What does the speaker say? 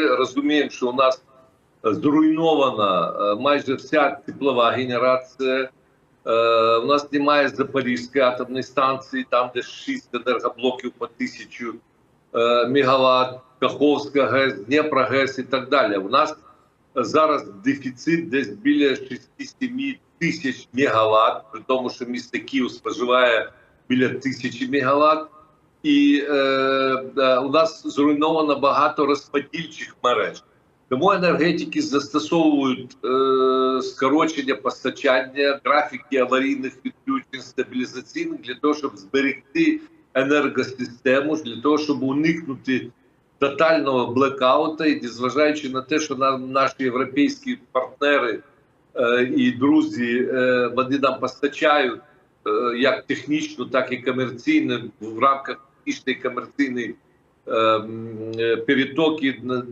розуміємо, що у нас зруйнована е, майже вся теплова генерація. Е, У нас немає Запорізької атомної станції, там де 6 енергоблоків по тисячу е, мегаватт, Каховська ГЕС, Дніпра ГЕС і так далі. У нас зараз дефіцит десь біля 6-7 тисяч мегаватт, при тому, що місто Київ споживає біля тисячі мегаватт. І е, у нас зруйновано багато розподільчих мереж. Тому енергетики застосовують е, скорочення постачання, графіки аварійних відключень стабілізаційних для того, щоб зберегти енергосистему, для того, щоб уникнути тотального блекаута, і зважаючи на те, що нам наші європейські партнери е, і друзі е, вони нам постачають е, як технічно, так і комерційно в рамках технічної комерційної перетоки на-